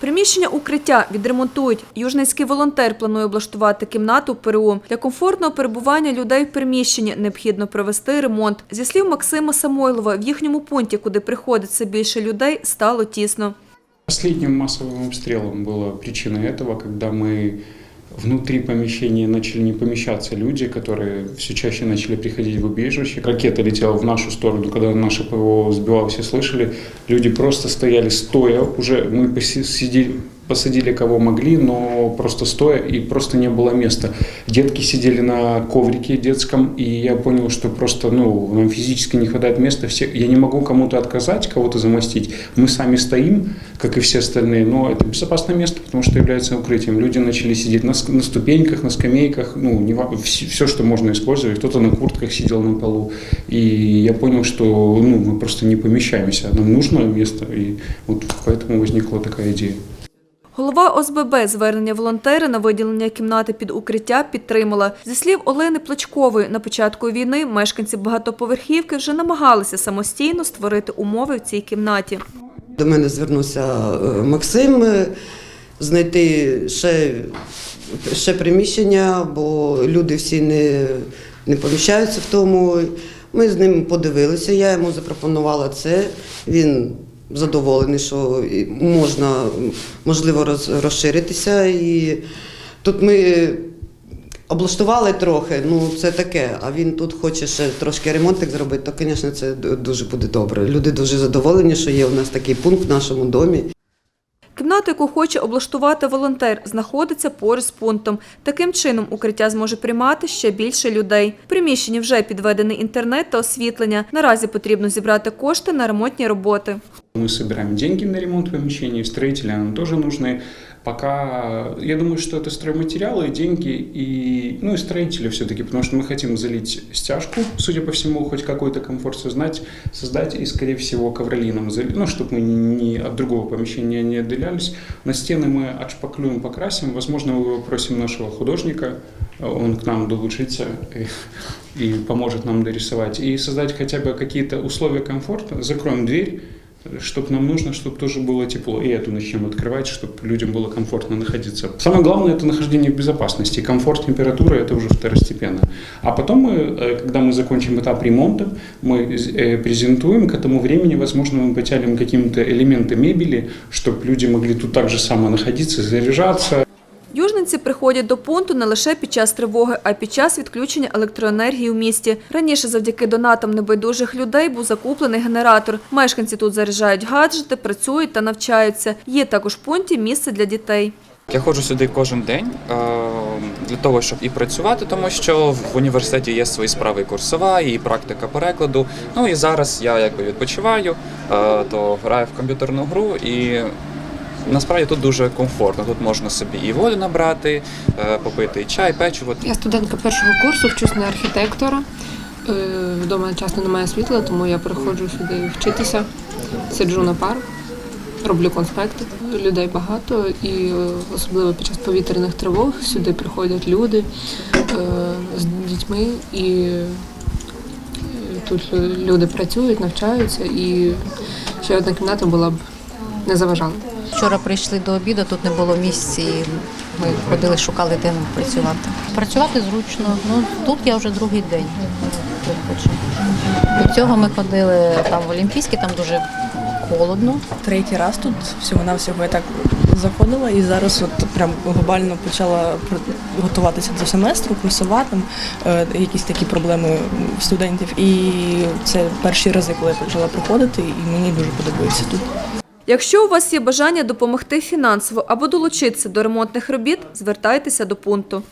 Приміщення укриття відремонтують. Южницький волонтер планує облаштувати кімнату в ПРУ. Для комфортного перебування людей в приміщенні необхідно провести ремонт. Зі слів Максима Самойлова, в їхньому пункті, куди приходить все більше людей, стало тісно. Последним массовым обстрелом была причина этого, когда мы внутри помещения начали не помещаться люди, которые все чаще начали приходить в убежище. Ракета летела в нашу сторону, когда наше ПВО сбивало, все слышали. Люди просто стояли стоя, уже мы поси- сидели, посадили кого могли, но просто стоя, и просто не было места. Детки сидели на коврике детском, и я понял, что просто ну, нам физически не хватает места. Все, я не могу кому-то отказать, кого-то замостить. Мы сами стоим, как и все остальные, но это безопасное место, потому что является укрытием. Люди начали сидеть на, на ступеньках, на скамейках, ну, не, все, все, что можно использовать. Кто-то на куртках сидел на полу. И я понял, что ну, мы просто не помещаемся. Нам нужно место, и вот поэтому возникла такая идея. Голова ОСББ звернення волонтери на виділення кімнати під укриття підтримала. Зі слів Олени Плачкової, на початку війни мешканці багатоповерхівки вже намагалися самостійно створити умови в цій кімнаті. До мене звернувся е, Максим е, знайти ще, ще приміщення, бо люди всі не, не поміщаються в тому. Ми з ним подивилися, я йому запропонувала це. Він задоволений, що можна можливо розширитися. І тут ми облаштували трохи, ну це таке. А він тут хоче ще трошки ремонтик зробити, то, звісно, це дуже буде добре. Люди дуже задоволені, що є у нас такий пункт в нашому домі. Кімната, яку хоче облаштувати волонтер, знаходиться поруч з пунктом. Таким чином укриття зможе приймати ще більше людей. В приміщенні вже підведений інтернет та освітлення. Наразі потрібно зібрати кошти на ремонтні роботи. Мы собираем деньги на ремонт помещений, строители нам тоже нужны. Пока, я думаю, что это стройматериалы, деньги и, ну и строители все-таки, потому что мы хотим залить стяжку, судя по всему, хоть какой-то комфорт создать, создать и, скорее всего, ковролином залить, ну, чтобы мы ни от другого помещения не отделялись. На стены мы отшпаклюем, покрасим, возможно, мы попросим нашего художника, он к нам долучится и, и поможет нам дорисовать, и создать хотя бы какие-то условия комфорта, закроем дверь, чтобы нам нужно, чтобы тоже было тепло. И эту начнем открывать, чтобы людям было комфортно находиться. Самое главное – это нахождение в безопасности. Комфорт, температура – это уже второстепенно. А потом, мы, э, когда мы закончим этап ремонта, мы э, презентуем, к этому времени, возможно, мы потянем какие-то элементы мебели, чтобы люди могли тут так же само находиться, заряжаться, Южниці приходять до пункту не лише під час тривоги, а й під час відключення електроенергії у місті. Раніше завдяки донатам небайдужих людей був закуплений генератор. Мешканці тут заряджають гаджети, працюють та навчаються. Є також в пункті місце для дітей. Я ходжу сюди кожен день е, для того, щоб і працювати, тому що в університеті є свої справи і курсова, і практика перекладу. Ну і зараз я якби відпочиваю, е, то граю в комп'ютерну гру і. Насправді тут дуже комфортно. Тут можна собі і воду набрати, е, попити і чай, печиво. Я студентка першого курсу, вчусь на архітектора. Е, Вдома часто немає світла, тому я приходжу сюди вчитися. Сиджу на пару, роблю конспекти. Людей багато, і е, особливо під час повітряних тривог сюди приходять люди з дітьми, і тут люди працюють, навчаються, і ще одна кімната була б не заважала. Вчора прийшли до обіду, тут не було місць, і ми ходили, шукали де нам працювати. Працювати зручно. Ну тут я вже другий день. Хочу. До цього ми ходили там в Олімпійський, там дуже холодно. третій раз тут всього-навсього я так заходила і зараз от прям глобально почала готуватися до семестру, курсова, там е, якісь такі проблеми студентів. І це перші рази, коли я почала приходити, і мені дуже подобається тут. Якщо у вас є бажання допомогти фінансово або долучитися до ремонтних робіт, звертайтеся до пункту.